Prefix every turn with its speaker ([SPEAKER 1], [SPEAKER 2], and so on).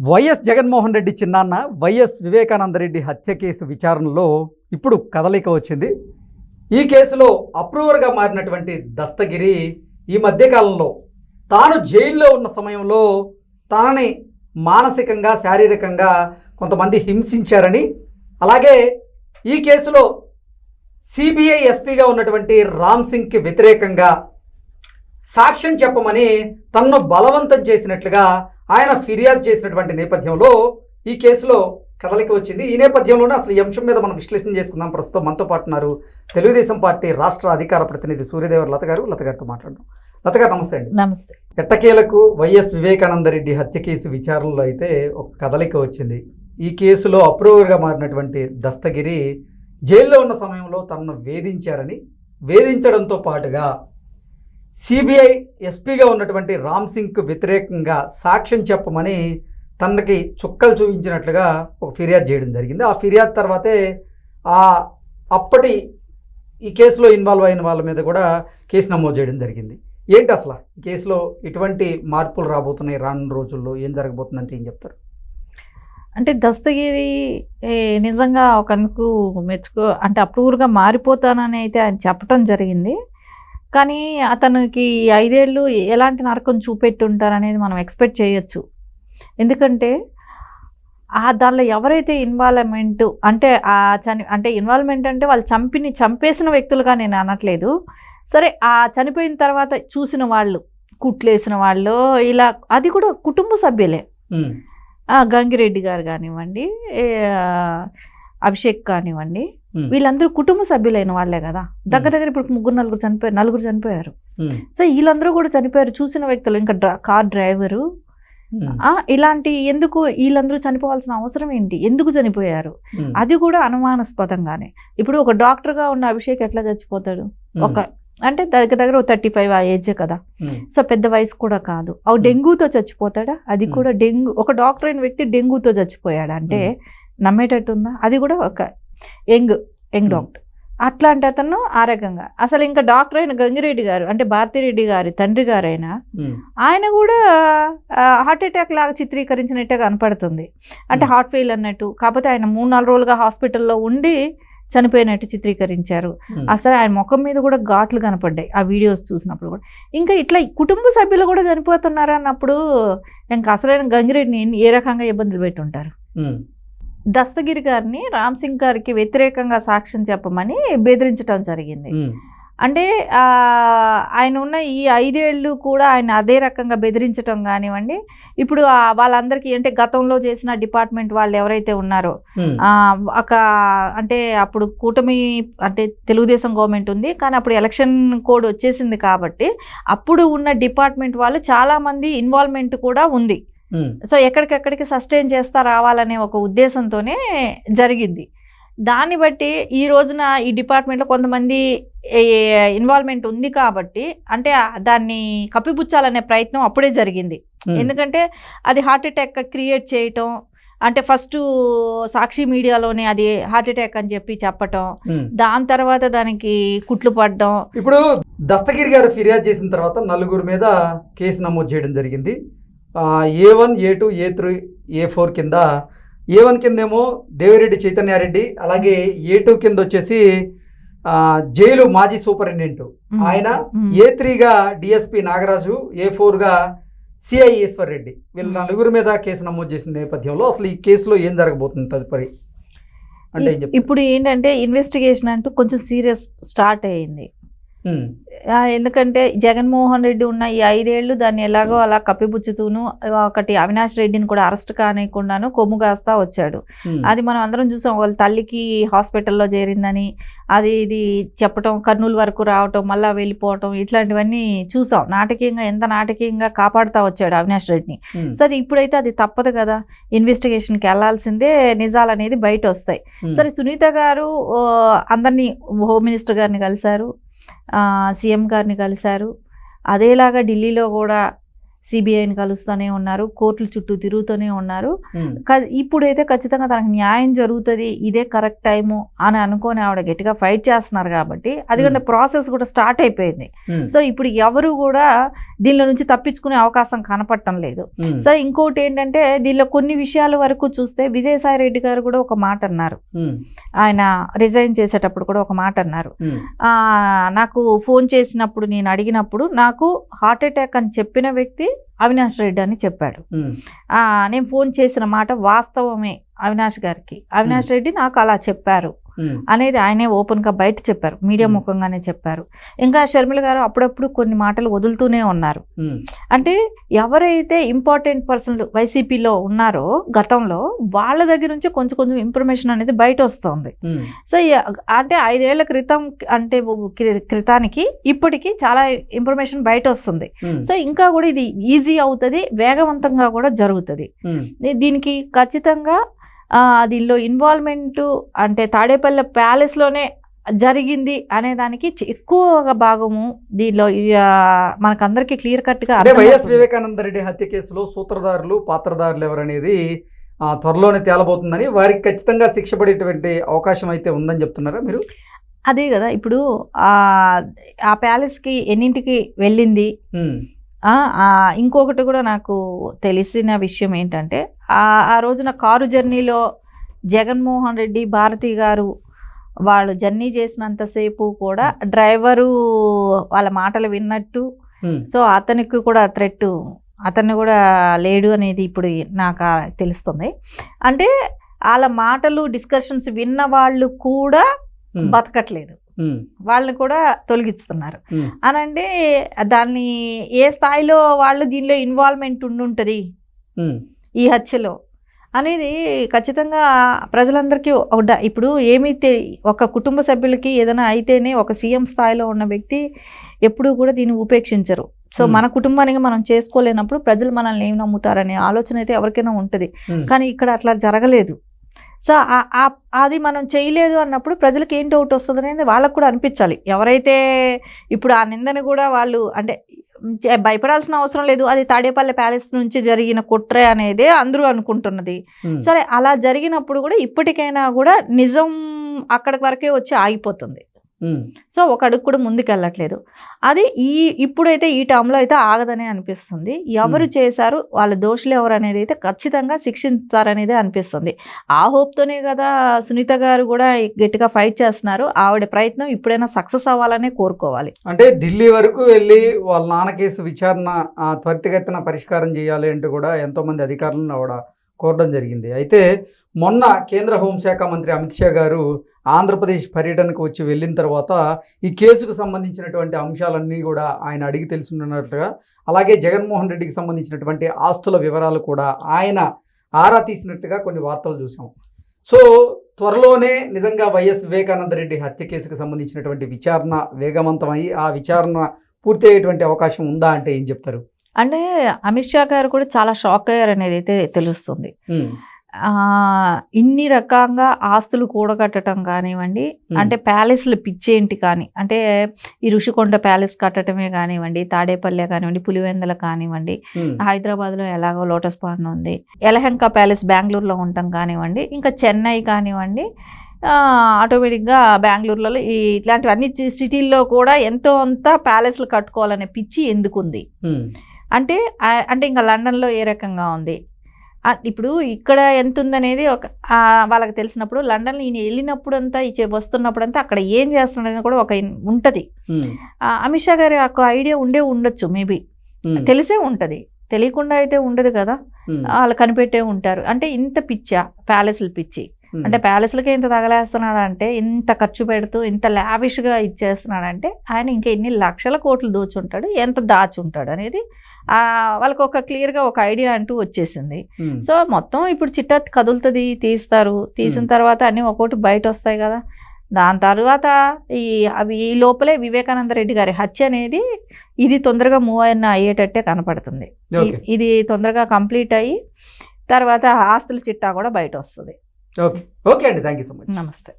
[SPEAKER 1] YS Jaganmohan Reddy చిన్నాన్న YS Vivekananda Reddy హత్య case విచారణలో ఇప్పుడు కదలిక వచ్చింది. ఈ కేసులో అప్రూవర్గా మారినటువంటి దస్తగిరి ఈ మధ్యకాలంలో తాను జైల్లో ఉన్న సమయంలో తనని మానసికంగా శారీరకంగా కొంతమంది హింసించారని అలాగే ఈ కేసులో సిబిఐ ఎస్పీగా ఉన్నటువంటి రామ్ సింగ్కి వ్యతిరేకంగా సాక్ష్యం చెప్పమని తన్ను బలవంతం చేసినట్లుగా ఆయన ఫిర్యాదు చేసినటువంటి నేపథ్యంలో ఈ కేసులో కదలిక వచ్చింది. ఈ నేపథ్యంలోనే అసలు ఈ అంశం మీద మనం విశ్లేషణ చేసుకుందాం. ప్రస్తుతం మనతో పాటు ఉన్నారు తెలుగుదేశం పార్టీ రాష్ట్ర అధికార ప్రతినిధి సూర్యదేవర్ లత గారు. లత గారితో మాట్లాడదాం. లత గారు నమస్తే అండి.
[SPEAKER 2] నమస్తే.
[SPEAKER 1] ఎట్టకేలకు వైఎస్ వివేకానంద రెడ్డి హత్య కేసు విచారణలో అయితే ఒక కదలిక వచ్చింది. ఈ కేసులో అప్రూవర్గా మారినటువంటి దస్తగిరి జైల్లో ఉన్న సమయంలో తనను వేధించారని వేధించడంతో పాటుగా సిబిఐ ఎస్పీగా ఉన్నటువంటి రామ్ సింగ్కు వ్యతిరేకంగా సాక్ష్యం చెప్పమని తనకి చుక్కలు చూపించినట్లుగా ఒక ఫిర్యాదు చేయడం జరిగింది. ఆ ఫిర్యాదు తర్వాతే ఆ అప్పటి ఈ కేసులో ఇన్వాల్వ్ అయిన వాళ్ళ మీద కూడా కేసు నమోదు చేయడం జరిగింది. ఏంటి అసలు ఈ కేసులో ఎటువంటి మార్పులు రాబోతున్నాయి? రానున్న రోజుల్లో ఏం జరగబోతుందంటే ఏం చెప్తారు?
[SPEAKER 2] అంటే దస్తగిరి నిజంగా ఒకందుకు మెచ్చుకో అంటే అప్రూవర్గా మారిపోతానని అయితే ఆయన చెప్పటం జరిగింది. కానీ అతనికి ఐదేళ్ళు ఎలాంటి నరకం చూపెట్టి ఉంటారనేది మనం ఎక్స్పెక్ట్ చేయొచ్చు. ఎందుకంటే ఆ దానిలో ఎవరైతే ఇన్వాల్వ్మెంట్ అంటే ఆ చని అంటే ఇన్వాల్వ్మెంట్ అంటే వాళ్ళు చంపిని చంపేసిన వ్యక్తులుగా నేను అనట్లేదు. సరే ఆ చనిపోయిన తర్వాత చూసిన వాళ్ళు కుట్లేసిన వాళ్ళు ఇలా అది కూడా కుటుంబ సభ్యులే. గంగిరెడ్డి గారు కానివ్వండి అభిషేక్ కానివ్వండి వీళ్ళందరూ కుటుంబ సభ్యులైన వాళ్ళే కదా. దగ్గర దగ్గర ఇప్పుడు ముగ్గురు నలుగురు చనిపోయారు నలుగురు చనిపోయారు. సో వీళ్ళందరూ కూడా చనిపోయారు. చూసిన వ్యక్తులు ఇంకా కార్ డ్రైవరు. ఆ, ఇలాంటి ఎందుకు వీళ్ళందరూ చనిపోవాల్సిన అవసరం ఏంటి? ఎందుకు చనిపోయారు? అది కూడా అనుమానాస్పదంగానే. ఇప్పుడు ఒక డాక్టర్గా ఉన్న అభిషేక్ ఎట్లా చచ్చిపోతాడు? ఒక అంటే దగ్గర దగ్గర ఒక థర్టీ ఫైవ్ ఆ ఏజ్ కదా. సో పెద్ద వయసు కూడా కాదు. అవి
[SPEAKER 1] Hmm.
[SPEAKER 2] డెంగ్యూతో చచ్చిపోతాడా? అది. కూడా డెంగ్యూ ఒక డాక్టర్ అయిన వ్యక్తి డెంగ్యూతో చచ్చిపోయాడు? అంటే నమ్మేటట్టుందా? అది కూడా ఒక యంగ్ యంగ్
[SPEAKER 1] Hmm.
[SPEAKER 2] డాక్టర్. అట్లాంటి అతను ఆ రకంగా. అసలు ఇంకా డాక్టర్ అయిన గంగిరెడ్డి గారు అంటే భారతిరెడ్డి గారి తండ్రి గారైనా
[SPEAKER 1] ఉమ్,
[SPEAKER 2] ఆయన కూడా హార్ట్ అటాక్ లాగా చిత్రీకరించినట్టే కనపడుతుంది. అంటే
[SPEAKER 1] Hmm.
[SPEAKER 2] హార్ట్ ఫెయిల్ అన్నట్టు. కాకపోతే ఆయన మూడు నాలుగు రోజులుగా హాస్పిటల్లో ఉండి చనిపోయినట్టు చిత్రీకరించారు. అసలు ఆయన ముఖం మీద కూడా ఘాట్లు కనపడ్డాయి ఆ వీడియోస్ చూసినప్పుడు కూడా. ఇంకా ఇట్లా కుటుంబ సభ్యులు కూడా చనిపోతున్నారు అన్నప్పుడు ఇంకా అసలైన గంగిరెడ్డిని ఏ రకంగా ఇబ్బందులు పెట్టుంటారు? దస్తగిరి గారిని రామ్ సింగ్ గారికి వ్యతిరేకంగా సాక్ష్యం చెప్పమని బెదిరించడం జరిగింది. అంటే ఆయన ఉన్న ఈ ఐదేళ్ళు కూడా ఆయన అదే రకంగా బెదిరించడం కానివ్వండి ఇప్పుడు వాళ్ళందరికీ అంటే గతంలో చేసిన డిపార్ట్మెంట్ వాళ్ళు ఎవరైతే ఉన్నారో ఒక అంటే అప్పుడు కూటమి అంటే తెలుగుదేశం గవర్నమెంట్ ఉంది కానీ అప్పుడు ఎలక్షన్ కోడ్ వచ్చేసింది కాబట్టి అప్పుడు ఉన్న డిపార్ట్మెంట్ వాళ్ళు చాలామంది ఇన్వాల్వ్మెంట్ కూడా ఉంది. సో ఎక్కడికెక్కడికి సస్టైన్ చేస్తా రావాలనే ఒక ఉద్దేశంతోనే జరిగింది. దాన్ని బట్టి ఈ రోజున ఈ డిపార్ట్మెంట్లో కొంతమంది ఇన్వాల్వ్మెంట్ ఉంది కాబట్టి అంటే దాన్ని కప్పిపుచ్చాలనే ప్రయత్నం అప్పుడే జరిగింది. ఎందుకంటే అది హార్ట్ అటాక్ క్రియేట్ చేయటం అంటే ఫస్ట్ సాక్షి మీడియాలోనే అది హార్ట్ అటాక్ అని చెప్పి చెప్పటం. దాని తర్వాత దానికి కుట్లు పడడం.
[SPEAKER 1] ఇప్పుడు దస్తగిరి గారు ఫిర్యాదు చేసిన తర్వాత నలుగురు మీద కేసు నమోదు చేయడం జరిగింది. A one A two A three A four కింద ఏ వన్ కిందేమో దేవిరెడ్డి చైతన్యారెడ్డి అలాగే ఏ టూ కింద వచ్చేసి జైలు మాజీ సూపరింటెండెంట్. ఆయన. ఏ త్రీగా డిఎస్పి నాగరాజు ఏ ఫోర్గా సిఐ ఈశ్వర్ రెడ్డి వీళ్ళ నలుగురు మీద కేసు నమోదు చేసిన నేపథ్యంలో అసలు ఈ కేసులో ఏం జరగబోతుంది తదుపరి? అంటే
[SPEAKER 2] ఇప్పుడు ఏంటంటే ఇన్వెస్టిగేషన్ అంటూ కొంచెం సీరియస్ స్టార్ట్ అయ్యింది. ఎందుకంటే జగన్మోహన్ రెడ్డి ఉన్న ఈ ఐదేళ్ళు దాన్ని ఎలాగో అలా కప్పిపుచ్చుతూను ఒకటి అవినాష్ రెడ్డిని కూడా అరెస్ట్ కానియకుండాను కొమ్ము కాస్తా వచ్చాడు. అది మనం అందరం చూసాం వాళ్ళ తల్లికి హాస్పిటల్లో చేరిందని అది ఇది చెప్పటం కర్నూలు వరకు రావటం మళ్ళీ వెళ్ళిపోవటం ఇట్లాంటివన్నీ చూసాం. నాటకీయంగా ఎంత నాటకీయంగా కాపాడుతా వచ్చాడు అవినాష్ రెడ్డిని. సరే ఇప్పుడైతే అది తప్పదు కదా. ఇన్వెస్టిగేషన్కి వెళ్ళాల్సిందే నిజాలు అనేది బయట వస్తాయి సరే సునీత గారు అందరినీ హోమ్ మినిస్టర్ గారిని కలిశారు. సీఎం గారిని కలిశారు. అదేలాగా ఢిల్లీలో కూడా సిబిఐని కలుస్తూనే ఉన్నారు కోర్టుల చుట్టూ తిరుగుతూనే ఉన్నారు. ఇప్పుడైతే ఖచ్చితంగా తనకు న్యాయం జరుగుతుంది ఇదే కరెక్ట్ టైము అని అనుకొని ఆవిడ గట్టిగా ఫైట్ చేస్తున్నారు కాబట్టి అదికంటే ప్రాసెస్ కూడా స్టార్ట్ అయిపోయింది. సో ఇప్పుడు ఎవరు కూడా దీనిలో నుంచి తప్పించుకునే అవకాశం కనపడటం లేదు. సో ఇంకోటి ఏంటంటే దీనిలో కొన్ని విషయాల వరకు చూస్తే విజయసాయి రెడ్డి గారు కూడా ఒక మాట అన్నారు. ఆయన రిజైన్ చేసేటప్పుడు కూడా ఒక మాట అన్నారు. నాకు ఫోన్ చేసినప్పుడు నేను అడిగినప్పుడు నాకు హార్ట్ అటాక్ అని చెప్పిన వ్యక్తి అవినాష్ రెడ్డి అని చెప్పాడు. నేను ఫోన్ చేసిన మాట వాస్తవమే అవినాష్ గారికి. అవినాష్ రెడ్డి నాకు అలా చెప్పారు. అనేది ఆయనే ఓపెన్గా బయట చెప్పారు. మీడియా. ముఖంగానే చెప్పారు. ఇంకా షర్మిల గారు అప్పుడప్పుడు కొన్ని మాటలు వదులుతూనే ఉన్నారు. అంటే ఎవరైతే ఇంపార్టెంట్ పర్సన్లు వైసీపీలో ఉన్నారో గతంలో వాళ్ళ దగ్గర నుంచి కొంచెం కొంచెం ఇన్ఫర్మేషన్ అనేది బయట వస్తుంది. సో అంటే ఐదేళ్ళ క్రితం అంటే క్రి- క్రితానికి ఇప్పటికి చాలా ఇన్ఫర్మేషన్ బయట వస్తుంది. సో ఇంకా కూడా ఇది ఈజీ అవుతుంది వేగవంతంగా కూడా జరుగుతుంది. దీనికి ఖచ్చితంగా దీనిలో ఇన్వాల్వ్మెంట్ అంటే తాడేపల్లి ప్యాలెస్లోనే జరిగింది అనే దానికి ఎక్కువ భాగము దీనిలో మనకందరికీ క్లియర్ కట్గా
[SPEAKER 1] అంటే వైఎస్. వివేకానంద రెడ్డి హత్య కేసులో సూత్రధారులు పాత్రధారులు ఎవరనేది త్వరలోనే తేలబోతుందని వారికి ఖచ్చితంగా శిక్ష పడేటువంటి అవకాశం అయితే ఉందని చెప్తున్నారా మీరు?
[SPEAKER 2] అదే కదా ఇప్పుడు ఆ ఆ ప్యాలెస్కి ఎన్నింటికి వెళ్ళింది? ఇంకొకటి కూడా నాకు తెలిసిన విషయం ఏంటంటే ఆ రోజున కారు జర్నీలో జగన్మోహన్ రెడ్డి భారతి గారు వాళ్ళు జర్నీ చేసినంతసేపు కూడా డ్రైవరు వాళ్ళ మాటలు విన్నట్టు
[SPEAKER 1] ఉమ్,
[SPEAKER 2] సో అతనికి కూడా థ్రెట్ అతన్ని కూడా లేడు అనేది ఇప్పుడు నాకు తెలుస్తుంది. అంటే వాళ్ళ మాటలు డిస్కషన్స్ విన్న వాళ్ళు కూడా
[SPEAKER 1] ఉమ్,
[SPEAKER 2] బతకట్లేదు. వాళ్ళని కూడా తొలగిస్తున్నారు. అనంటే దాన్ని ఏ స్థాయిలో వాళ్ళు దీనిలో ఇన్వాల్వ్మెంట్ ఉండుంటుంది? ఈ హత్యలో అనేది ఖచ్చితంగా ప్రజలందరికీ ఒక ఇప్పుడు ఏమీ తె ఒక కుటుంబ సభ్యులకి ఏదైనా అయితేనే ఒక సీఎం స్థాయిలో ఉన్న వ్యక్తి ఎప్పుడూ కూడా దీన్ని ఉపేక్షించరు. సో. మన కుటుంబానికి మనం చేసుకోలేనప్పుడు ప్రజలు మనల్ని ఏం నమ్ముతారనే ఆలోచన అయితే ఎవరికైనా ఉంటుంది. కానీ ఇక్కడ అట్లా జరగలేదు. సో అది మనం చేయలేదు అన్నప్పుడు ప్రజలకు ఏం డౌట్ వస్తుంది అనేది వాళ్ళకు కూడా అనిపించాలి. ఎవరైతే ఇప్పుడు ఆ నిందని కూడా వాళ్ళు అంటే భయపడాల్సిన అవసరం లేదు. అది తాడేపల్లి ప్యాలెస్ నుంచి జరిగిన కుట్రే అనేది అందరూ అనుకుంటున్నది. సరే అలా జరిగినప్పుడు కూడా ఇప్పటికైనా కూడా నిజం అక్కడి వరకే వచ్చి ఆగిపోతుంది. సో ఒక అడుగు కూడా ముందుకెళ్ళట్లేదు. అది ఈ ఇప్పుడైతే ఈ టర్మ్లో అయితే ఆగదనే అనిపిస్తుంది. ఎవరు. చేశారు వాళ్ళ దోషులు ఎవరు అనేది అయితే ఖచ్చితంగా శిక్షిస్తారనేది అనిపిస్తుంది. ఆ హోప్తోనే కదా సునీత గారు కూడా గట్టిగా ఫైట్ చేస్తున్నారు. ఆవిడ ప్రయత్నం ఇప్పుడైనా సక్సెస్ అవ్వాలనే కోరుకోవాలి.
[SPEAKER 1] అంటే ఢిల్లీ వరకు వెళ్ళి వాళ్ళ నాన్న కేసు విచారణ త్వరితగతిన పరిష్కారం చేయాలి అంటూ కూడా ఎంతోమంది అధికారులను ఆవిడ కోరడం జరిగింది. అయితే మొన్న కేంద్ర హోంశాఖ మంత్రి అమిత్ షా గారు ఆంధ్రప్రదేశ్ పర్యటనకు వచ్చి వెళ్ళిన తర్వాత ఈ కేసుకు సంబంధించినటువంటి అంశాలన్నీ కూడా ఆయన అడిగి తెలుసుకున్నట్లుగా అలాగే జగన్మోహన్ రెడ్డికి సంబంధించినటువంటి ఆస్తుల వివరాలు కూడా ఆయన ఆరా తీసినట్టుగా కొన్ని వార్తలు చూసాం సో త్వరలోనే నిజంగా వైఎస్ వివేకానంద రెడ్డి హత్య కేసుకు సంబంధించినటువంటి విచారణ వేగవంతమై ఆ విచారణ పూర్తి అయ్యేటువంటి అవకాశం ఉందా అంటే ఏం చెప్తారు?
[SPEAKER 2] అంటే అమిత్ షా గారు కూడా చాలా షాక్ అయ్యారు అనేది అయితే తెలుస్తుంది. ఇన్ని రకంగా ఆస్తులు కూడగట్టడం కానివ్వండి అంటే ప్యాలెస్లు పిచ్చేంటి కానీ అంటే ఈ ఋషికొండ ప్యాలెస్ కట్టడమే కానివ్వండి తాడేపల్లె కానివ్వండి పులివెందల కానివ్వండి హైదరాబాద్లో ఎలాగో లోటస్ పాండ్ ఉంది ఎలహంక ప్యాలెస్ బెంగళూరులో ఉండటం కానివ్వండి ఇంకా చెన్నై కానివ్వండి ఆటోమేటిక్గా బెంగళూరులో ఈ ఇట్లాంటివన్నీ సిటీల్లో కూడా ఎంతో అంత ప్యాలెస్లు కట్టుకోవాలనే పిచ్చి ఎందుకుంది? అంటే అంటే ఇంకా లండన్లో ఏ రకంగా ఉంది? ఇప్పుడు ఇక్కడ ఎంత ఉందనేది ఒక వాళ్ళకి తెలిసినప్పుడు లండన్ ఈయన వెళ్ళినప్పుడంతా ఈ చే- వస్తున్నప్పుడంతా అక్కడ ఏం చేస్తున్నది కూడా ఒక ఉంటది. అమిత్ షా గారి ఒక ఐడియా ఉండే ఉండొచ్చు మేబీ. తెలిసే ఉంటది. తెలియకుండా అయితే ఉండదు కదా. వాళ్ళు కనిపెట్టే ఉంటారు. అంటే ఇంత పిచ్చా ప్యాలెస్లు పిచ్చి. అంటే ప్యాలెస్లకే ఇంత తగలేస్తున్నాడు అంటే ఇంత ఖర్చు పెడుతూ ఇంత లావిష్గా ఇచ్చేస్తున్నాడంటే ఆయన ఇంకా ఎన్ని లక్షల కోట్లు దోచుంటాడు ఎంత దాచుంటాడు అనేది వాళ్ళకి ఒక క్లియర్గా ఒక ఐడియా అంటూ వచ్చేసింది. సో మొత్తం ఇప్పుడు చిట్టా కదులుతుంది తీస్తారు. తీసిన. తర్వాత అన్నీ ఒక్కోటి బయట వస్తాయి కదా. దాని తర్వాత ఈ అవి ఈ లోపలే వివేకానంద రెడ్డి గారి హత్య అనేది ఇది తొందరగా మూవ్ అయిన అయ్యేటట్టే కనపడుతుంది. ఇది తొందరగా కంప్లీట్ అయ్యి తర్వాత ఆస్తుల చిట్టా కూడా బయట వస్తుంది
[SPEAKER 1] ఓకే ఓకే అండి థ్యాంక్ యూ సో మచ్
[SPEAKER 2] నమస్తే